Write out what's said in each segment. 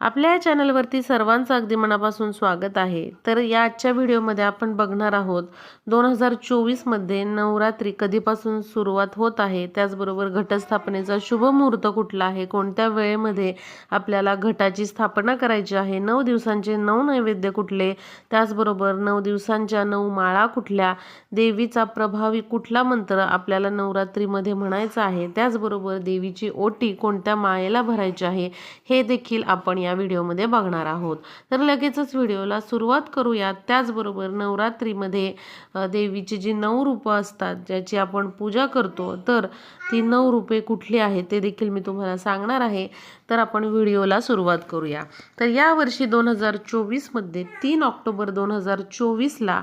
आपल्या या चॅनलवरती सर्वांचं अगदी मनापासून स्वागत आहे. तर या आजच्या व्हिडिओमध्ये आपण बघणार आहोत दोन हजार चोवीसमध्ये नवरात्री कधीपासून सुरुवात होत आहे त्याचबरोबर घटस्थापनेचा शुभ मुहूर्त कुठला आहे कोणत्या वेळेमध्ये आपल्याला घटाची स्थापना करायची आहे नऊ दिवसांचे नऊ नैवेद्य कुठले त्याचबरोबर नऊ दिवसांच्या नऊ माळा कुठल्या देवीचा प्रभावी कुठला मंत्र आपल्याला नवरात्रीमध्ये म्हणायचा आहे त्याचबरोबर देवीची ओटी कोणत्या माळेला भरायची आहे हे देखील आपण या व्हिडिओमध्ये बघणार आहोत. तर लगेचच व्हिडिओला सुरुवात करूयात. त्याचबरोबर नवरात्रीमध्ये देवीची जी नऊ रूपं असतात ज्याची आपण पूजा करतो तर ती नऊ रूपे कुठली आहेत ते देखील मी तुम्हाला सांगणार आहे. तर आपण व्हिडिओला सुरुवात करूया. तर यावर्षी दोन हजार चोवीसमध्ये तीन ऑक्टोबर दोन हजार चोवीसला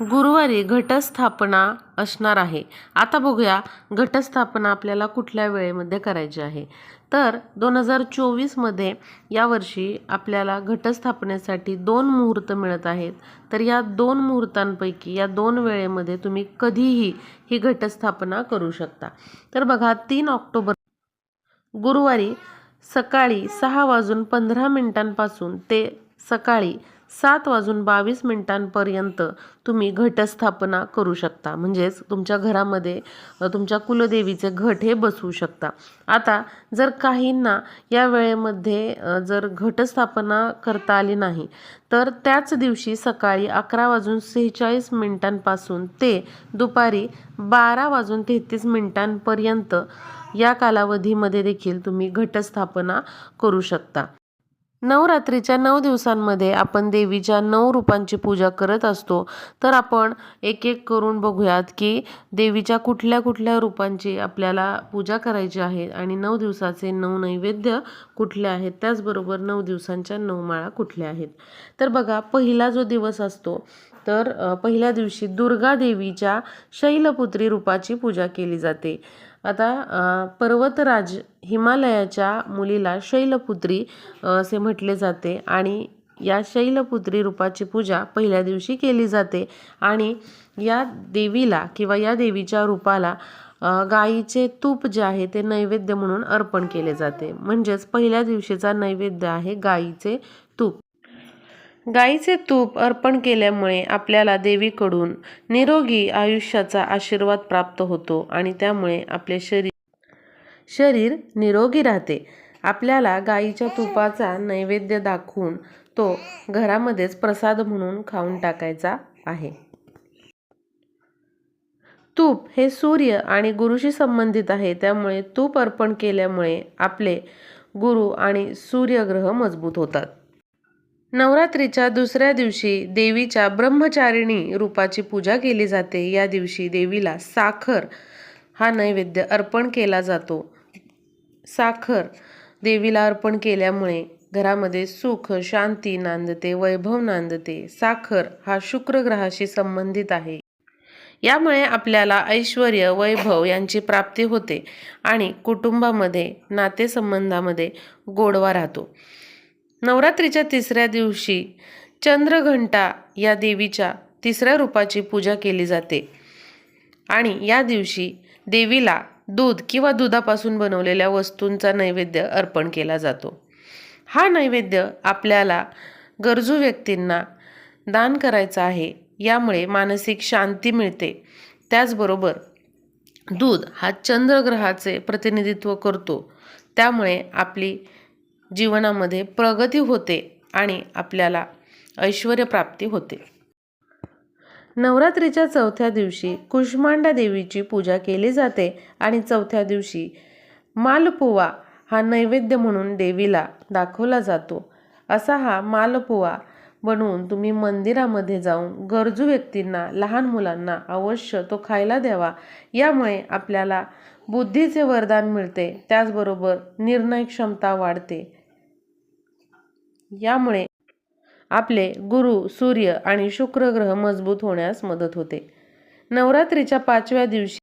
गुरुवारी घटस्थापना असणार आहे. आता बघूया घटस्थापना आपल्याला कुठल्या वेळेमध्ये करायची आहे? तर दोन हजार चोवीसमध्ये यावर्षी आपल्याला घटस्थापनेसाठी दोन मुहूर्त मिळत आहेत. तर या दोन मुहूर्तांपैकी या दोन वेळेमध्ये तुम्ही कधीही ही घटस्थापना करू शकता. तर बघा तीन ऑक्टोबर गुरुवारी सकाळी सहा वाजून पंधरा मिनिटांपासून ते सकाळी सात वाजून बावीस मिनिटांपर्यंत तुम्ही घटस्थापना करू शकता. म्हणजेच तुमच्या घरामध्ये तुमच्या कुलदेवीचे घट हे बसवू शकता. आता जर काहींना या वेळेमध्ये जर घटस्थापना करता आली नाही तर त्याच दिवशी सकाळी अकरा वाजून सेहेचाळीस मिनिटांपासून ते दुपारी बारा वाजून तेहतीस मिनिटांपर्यंत या कालावधीमध्ये देखील तुम्ही घटस्थापना करू शकता. नवरात्रीच्या नऊ दिवसांमध्ये आपण देवीच्या नऊ रूपांची पूजा करत असतो. तर आपण एक एक करून बघूयात की देवीच्या कुठल्या कुठल्या रूपांची आपल्याला पूजा करायची आहे आणि नऊ दिवसाचे नऊ नैवेद्य कुठले आहेत? त्याचबरोबर नऊ दिवसांच्या नऊ माळा कुठल्या आहेत? तर बघा पहिला जो दिवस असतो तर पहिल्या दिवशी दुर्गा देवीच्या शैलपुत्री रूपाची पूजा केली जाते. आता पर्वतराज हिमालयाच्या मुलीला शैलपुत्री असे म्हटले जाते आणि या शैलपुत्री रूपाची पूजा पहिल्या दिवशी केली जाते आणि या देवीला किंवा या देवीच्या रूपाला गाईचे तूप जे आहे ते नैवेद्य म्हणून अर्पण केले जाते. म्हणजेच पहिल्या दिवशीचा नैवेद्य आहे गाईचे गाईचे तूप अर्पण केल्यामुळे आपल्याला देवीकडून निरोगी आयुष्याचा आशीर्वाद प्राप्त होतो आणि त्यामुळे आपले शरीर शरीर निरोगी राहते. आपल्याला गाईच्या तुपाचा नैवेद्य दाखवून तो घरामध्येच प्रसाद म्हणून खाऊन टाकायचा आहे. तूप हे सूर्य आणि गुरुशी संबंधित आहे. त्यामुळे तूप अर्पण केल्यामुळे आपले गुरु आणि सूर्यग्रह मजबूत होतात. नवरात्रीच्या दुसऱ्या दिवशी देवीच्या ब्रह्मचारिणी रूपाची पूजा केली जाते. या दिवशी देवीला साखर हा नैवेद्य अर्पण केला जातो. साखर देवीला अर्पण केल्यामुळे घरामध्ये सुख शांती नांदते वैभव नांदते. साखर हा शुक्र ग्रहाशी संबंधित आहे. यामुळे आपल्याला ऐश्वर वैभव यांची प्राप्ती होते आणि कुटुंबामध्ये नातेसंबंधामध्ये गोडवा राहतो. नवरात्रीच्या तिसऱ्या दिवशी चंद्रघंटा या देवीच्या तिसऱ्या रूपाची पूजा केली जाते. आणि या दिवशी देवीला दूध किंवा दुधापासून बनवलेल्या वस्तूंचा नैवेद्य अर्पण केला जातो. हा नैवेद्य आपल्याला गरजू व्यक्तींना दान करायचा आहे यामुळे मानसिक शांती मिळते. त्याचबरोबर दूध हा चंद्रग्रहाचे प्रतिनिधित्व करतो. त्यामुळे आपली जीवनामध्ये प्रगती होते आणि आपल्याला ऐश्वर्यप्राप्ती होते. नवरात्रीच्या चौथ्या दिवशी कुष्मांडा देवीची पूजा केली जाते आणि चौथ्या दिवशी मालपुवा हा नैवेद्य म्हणून देवीला दाखवला जातो. असा हा मालपुवा बनवून तुम्ही मंदिरामध्ये जाऊन गरजू व्यक्तींना लहान मुलांना अवश्य तो खायला द्यावा. यामुळे आपल्याला बुद्धीचे वरदान मिळते. त्याचबरोबर निर्णय क्षमता वाढते. यामुळे आपले गुरु सूर्य आणि शुक्र ग्रह मजबूत होण्यास मदत होते. नवरात्रीच्या पाचव्या दिवशी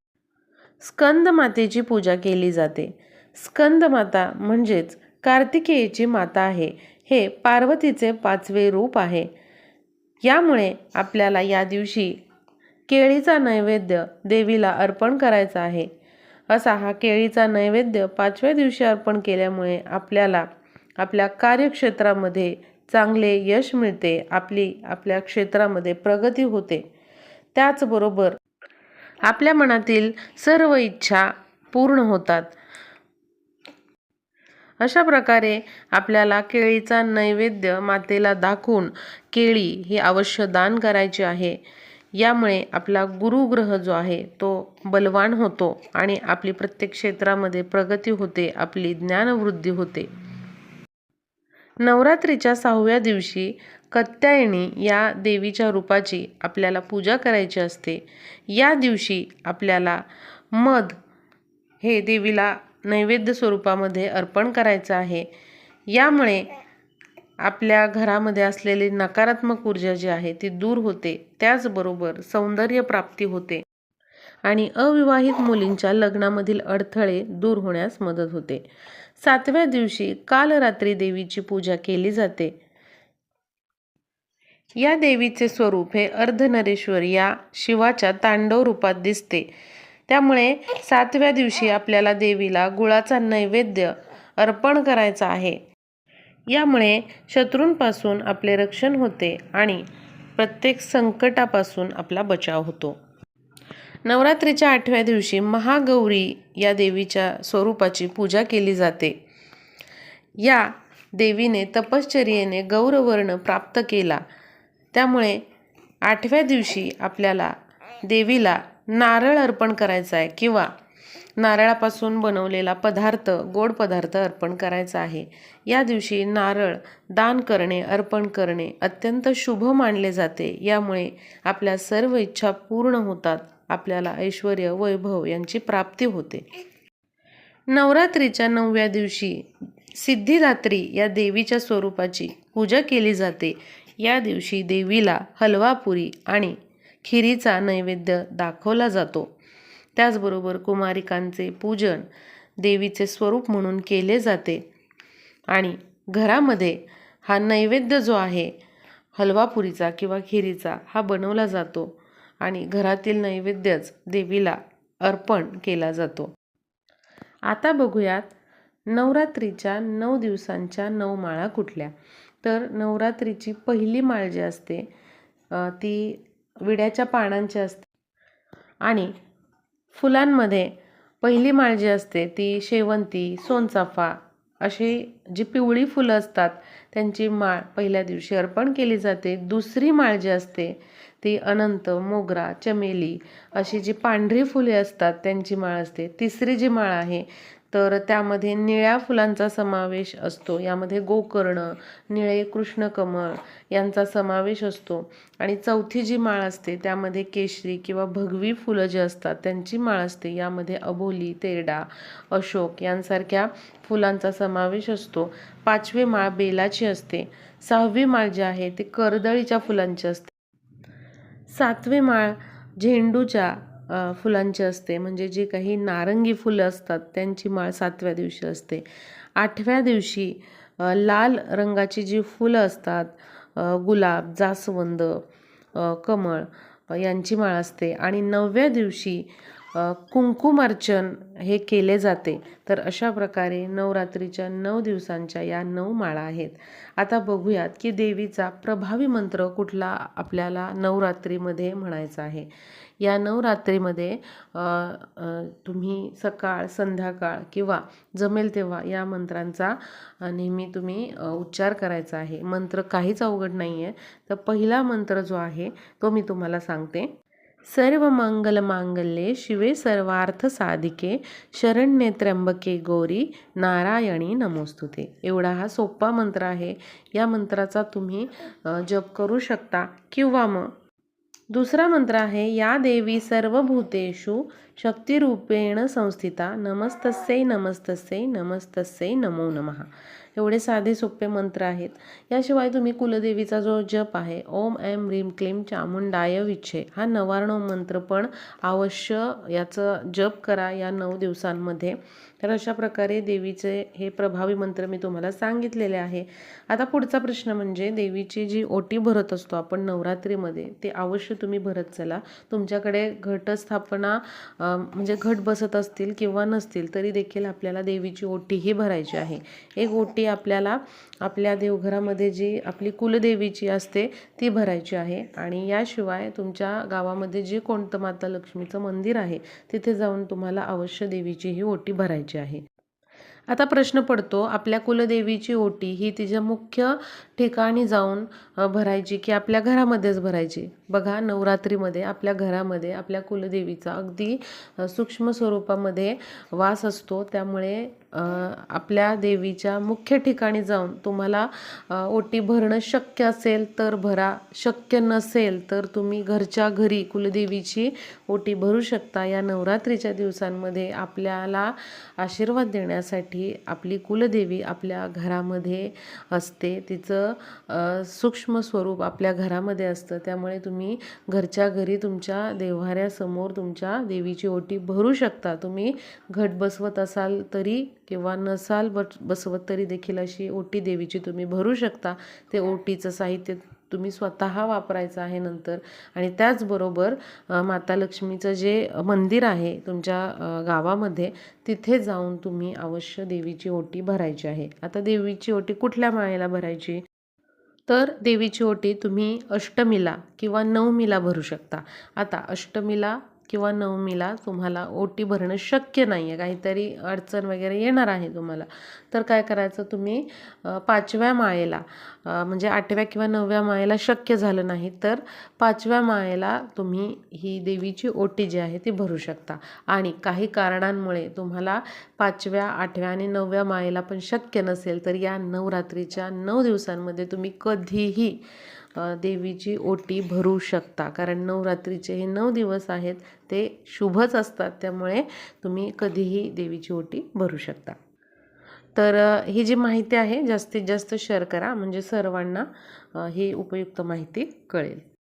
स्कंद मातेची पूजा केली जाते. स्कंद माता म्हणजेच कार्तिकेयची माता आहे. हे पार्वतीचे पाचवे रूप आहे. यामुळे आपल्याला या दिवशी केळीचा नैवेद्य देवीला अर्पण करायचा आहे. असा हा केळीचा नैवेद्य पाचव्या दिवशी अर्पण केल्यामुळे आपल्याला आपल्या कार्यक्षेत्रामध्ये चांगले यश मिळते आपली आपल्या क्षेत्रामध्ये प्रगती होते. त्याचबरोबर आपल्या मनातील सर्व इच्छा पूर्ण होतात. अशा प्रकारे आपल्याला केळीचा नैवेद्य मातेला दाखवून केळी ही अवश्य दान करायची आहे. यामुळे आपला गुरुग्रह जो आहे तो बलवान होतो आणि आपली प्रत्येक क्षेत्रामध्ये प्रगती होते आपली ज्ञानवृद्धी होते. नवरात्रीच्या सहाव्या दिवशी कत्यायणी या देवीच्या रूपाची आपल्याला पूजा करायची असते. या दिवशी आपल्याला मध हे देवीला नैवेद्य स्वरूपामध्ये अर्पण करायचं आहे. यामुळे आपल्या घरामध्ये असलेली नकारात्मक ऊर्जा जी आहे ती दूर होते. त्याचबरोबर सौंदर्य प्राप्ती होते आणि अविवाहित मुलींच्या लग्नामधील अडथळे दूर होण्यास मदत होते. सातव्या दिवशी काल रात्री देवीची पूजा केली जाते. या देवीचे स्वरूप हे अर्धनरेश्वर या शिवाच्या तांडव रूपात दिसते. त्यामुळे सातव्या दिवशी आपल्याला देवीला गुळाचा नैवेद्य अर्पण करायचा आहे. यामुळे शत्रूंपासून आपले रक्षण होते आणि प्रत्येक संकटापासून आपला बचाव होतो. नवरात्रीच्या आठव्या दिवशी महागौरी या देवीच्या स्वरूपाची पूजा केली जाते. या देवीने तपश्चर्येने गौरवर्ण प्राप्त केला. त्यामुळे आठव्या दिवशी आपल्याला देवीला नारळ अर्पण करायचा आहे किंवा नारळापासून बनवलेला पदार्थ गोड पदार्थ अर्पण करायचा आहे. या दिवशी नारळ दान करणे अर्पण करणे अत्यंत शुभ मानले जाते. यामुळे आपल्या सर्व इच्छा पूर्ण होतात. आपल्याला ऐश्वर वैभव यांची प्राप्ती होते. नवरात्रीच्या नवव्या दिवशी सिद्धिदात्री या देवीच्या स्वरूपाची पूजा केली जाते. या दिवशी देवीला हलवापुरी आणि खिरीचा नैवेद्य दाखवला जातो. त्याचबरोबर कुमारिकांचे पूजन देवीचे स्वरूप म्हणून केले जाते. आणि घरामध्ये हा नैवेद्य जो आहे हलवापुरीचा किंवा खिरीचा हा बनवला जातो. आणि घरातील नैवेद्यच देवीला अर्पण केला जातो. आता बघूयात नवरात्रीच्या नऊ दिवसांच्या नऊ माळा कुठल्या? तर नवरात्रीची पहिली माळ जी असते ती विड्याच्या पानांची असते. आणि फुलांमध्ये पहिली माळ जी असते ती शेवंती सोनचाफा अशी जी पिवळी फुलं असतात त्यांची माळ पहिल्या दिवशी अर्पण केली जाते. दुसरी माळ जी असते ती अनंत मोगरा चमेली अशी जी पांढरी फुले असतात त्यांची माळ असते. तिसरी जी माळ आहे तर त्यामध्ये निळ्या फुलांचा समावेश असतो. यामध्ये गोकर्ण निळे कृष्णकमळ यांचा समावेश असतो. आणि चौथी जी माळ असते त्यामध्ये केशरी किंवा भगवी फुलं जी असतात त्यांची माळ असते. यामध्ये अबोली तेरडा अशोक यांसारख्या फुलांचा समावेश असतो. पाचवी माळ बेलाची असते. सहावी माळ जी आहे ती कर्दळीच्या फुलांची असते. सातवी माळ झेंडूच्या फुलांची असते. म्हणजे जी काही नारंगी फुलं असतात त्यांची माळ सातव्या दिवशी असते. आठव्या दिवशी लाल रंगाची जी फुलं असतात गुलाब जास्वंद कमळ यांची माळ असते. आणि नवव्या दिवशी कुंकुमार्चन हे केले जाते. तर अशा प्रकारे नवरात्रीच्या नऊ दिवसांच्या या नऊ माळा आहेत. आता बघूयात की देवीचा प्रभावी मंत्र कुठला आपल्याला नवरात्रीमध्ये म्हणायचा आहे. या नवरात्रीमध्ये तुम्ही सकाळ संध्याकाळ किंवा जमेल तेव्हा या मंत्रांचा नेहमी तुम्ही उच्चार करायचा आहे. मंत्र काहीच अवघड नाही आहे तर पहिला मंत्र जो आहे तो मी तुम्हाला सांगते. सर्व मंगल मांगल्ये शिवे सर्वार्थ साधिके शरण्ये त्र्यंबके गौरी नारायणी नमोस्तुते. एवढा हा सोपा मंत्र आहे. या मंत्राचा तुम्ही जप करू शकता. किंवा मग दुसरा मंत्र आहे या देवी सर्व भूतेषु शक्तिरूपेण संस्थिता नमस्तस्यै नमस्तस्यै नमस्तस्यै नमो नमः. एवढे साधे सोपे मंत्र आहेत. याशिवाय तुम्ही कुलदेवीचा जो जप आहे ओम ऐम ह्रीम क्लीम चामुंडाय विच्छे हा नवार्णव मंत्र पण अवश्य याचं जप करा या नऊ दिवसांमध्ये. तर अशा प्रकारे देवीचे हे प्रभावी मंत्र मी तुम्हाला सांगितलेले आहे. आता पुढचा प्रश्न म्हणजे देवीची जी ओटी भरत असतो आपण नवरात्रीमध्ये ते अवश्य तुम्ही भरत चला. तुमच्याकडे घटस्थापना म्हणजे घट बसत असतील किंवा नसतील तरी देखील आपल्याला देवीची ओटी ही भरायची आहे. एक ओटी आपल्याला आपल्या देवघरामध्ये जी आपली कुलदेवीची असते ती भरायची आहे. आणि याशिवाय तुमच्या गावामध्ये जे कोणतं माता लक्ष्मीचं मंदिर आहे तिथे जाऊन तुम्हाला अवश्य देवीची ही ओटी भरायची आहे. आता प्रश्न पडतो आपल्या कुलदेवीची ओटी ही तिच्या मुख्य ठिकाणी जाऊन भरायची की आपल्या घरामध्येच भरायची? बघा नवरात्रीमध्ये आपल्या घरामध्ये आपल्या कुलदेवीचा अगदी सूक्ष्म स्वरूपामध्ये वास असतो. त्यामुळे आपल्या देवीच्या मुख्य ठिकाणी जाऊन तुम्हाला ओटी भरणं शक्य असेल तर भरा. शक्य नसेल तर तुम्ही घरच्या घरी कुलदेवीची ओटी भरू शकता. या नवरात्रीच्या दिवसांमध्ये आपल्याला आशीर्वाद देण्यासाठी आपली कुलदेवी आपल्या घरामध्ये असते. तिचं सूक्ष्म स्वरूप आपल्या घरामध्ये असतं. त्यामुळे तुम्ही घरच्या घरी तुमच्या देव्हाऱ्यासमोर तुमच्या देवीची ओटी भरू शकता. तुम्ही घट बसवत असाल तरी किंवा नसाल बट बसवत तरी देखील अशी ओटी देवीची तुम्ही भरू शकता. ते ओटीचं साहित्य तुम्ही स्वतः वापरायचं आहे नंतर. आणि त्याचबरोबर माता लक्ष्मीचं जे मंदिर आहे तुमच्या गावामध्ये तिथे जाऊन तुम्ही अवश्य देवीची ओटी भरायची आहे. आता देवीची ओटी कुठल्या माळेला भरायची? तर देवीची ओटी तुम्ही अष्टमीला किंवा नवमीला भरू शकता. आता अष्टमीला किंवा नवमीला तुम्हाला ओटी भरणं शक्य नाही आहे काहीतरी अडचण वगैरे येणार आहे तुम्हाला. तर काय करायचं तुम्ही पाचव्या माळेला म्हणजे आठव्या किंवा नवव्या माळेला शक्य झालं नाही तर पाचव्या माळेला तुम्ही ही देवीची ओटी जी आहे ती भरू शकता. आणि काही कारणांमुळे तुम्हाला पाचव्या आठव्या आणि नवव्या माळेला पण शक्य नसेल तर या नवरात्रीच्या नऊ दिवसांमध्ये तुम्ही कधीही देवीची ओटी भरू शकता. कारण नवरात्रीचे हे नऊ दिवस आहेत ते शुभच असतात. त्यामुळे तुम्ही कधीही देवीची ओटी भरू शकता. तर ही जी माहिती आहे जास्तीत जास्त शेअर करा. म्हणजे सर्वांना ही उपयुक्त माहिती कळेल.